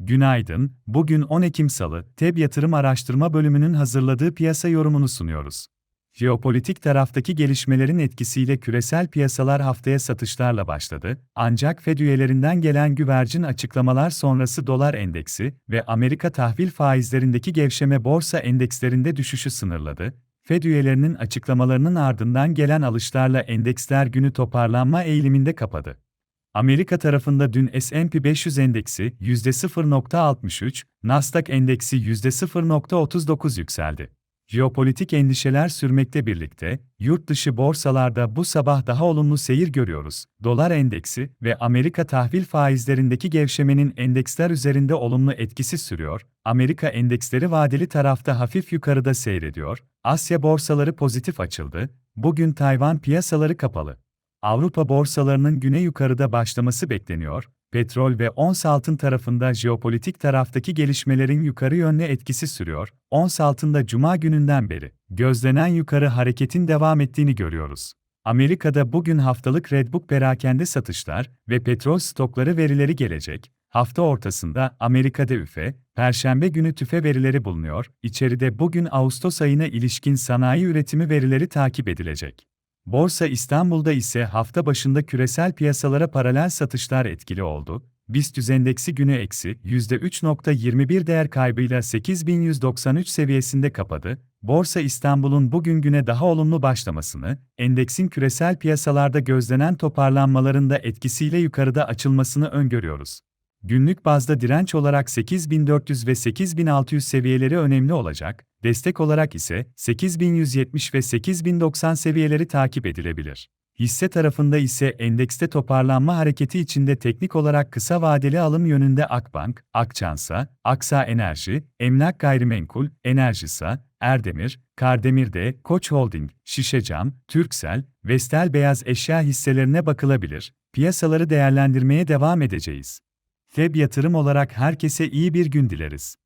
Günaydın, bugün 10 Ekim Salı, TEB Yatırım Araştırma Bölümünün hazırladığı piyasa yorumunu sunuyoruz. Jeopolitik taraftaki gelişmelerin etkisiyle küresel piyasalar haftaya satışlarla başladı, ancak Fed üyelerinden gelen güvercin açıklamalar sonrası dolar endeksi ve Amerika tahvil faizlerindeki gevşeme borsa endekslerinde düşüşü sınırladı. Fed üyelerinin açıklamalarının ardından gelen alışlarla endeksler günü toparlanma eğiliminde kapadı. Amerika tarafında dün S&P 500 endeksi %0.63, Nasdaq endeksi %0.39 yükseldi. Jeopolitik endişeler sürmekle birlikte, yurt dışı borsalarda bu sabah daha olumlu seyir görüyoruz. Dolar endeksi ve Amerika tahvil faizlerindeki gevşemenin endeksler üzerinde olumlu etkisi sürüyor. Amerika endeksleri vadeli tarafta hafif yukarıda seyrediyor. Asya borsaları pozitif açıldı. Bugün Tayvan piyasaları kapalı. Avrupa borsalarının güne yukarıda başlaması bekleniyor. Petrol ve ons altın tarafında jeopolitik taraftaki gelişmelerin yukarı yönlü etkisi sürüyor. Ons altında cuma gününden beri gözlenen yukarı hareketin devam ettiğini görüyoruz. Amerika'da bugün haftalık Redbook perakende satışlar ve petrol stokları verileri gelecek. Hafta ortasında Amerika'da üfe, Perşembe günü tüfe verileri bulunuyor. İçeride bugün Ağustos ayına ilişkin sanayi üretimi verileri takip edilecek. Borsa İstanbul'da ise hafta başında küresel piyasalara paralel satışlar etkili oldu. BIST endeksi günü eksi %3.21 değer kaybıyla 8193 seviyesinde kapadı. Borsa İstanbul'un bugün güne daha olumlu başlamasını, endeksin küresel piyasalarda gözlenen toparlanmalarında etkisiyle yukarıda açılmasını öngörüyoruz. Günlük bazda direnç olarak 8400 ve 8600 seviyeleri önemli olacak, destek olarak ise 8170 ve 8090 seviyeleri takip edilebilir. Hisse tarafında ise endekste toparlanma hareketi içinde teknik olarak kısa vadeli alım yönünde Akbank, Akçansa, Aksa Enerji, Emlak Gayrimenkul, Enerjisa, Erdemir, Kardemir'de, Koç Holding, Şişecam, Türksel, Vestel Beyaz Eşya hisselerine bakılabilir. Piyasaları değerlendirmeye devam edeceğiz. FEB yatırım olarak herkese iyi bir gün dileriz.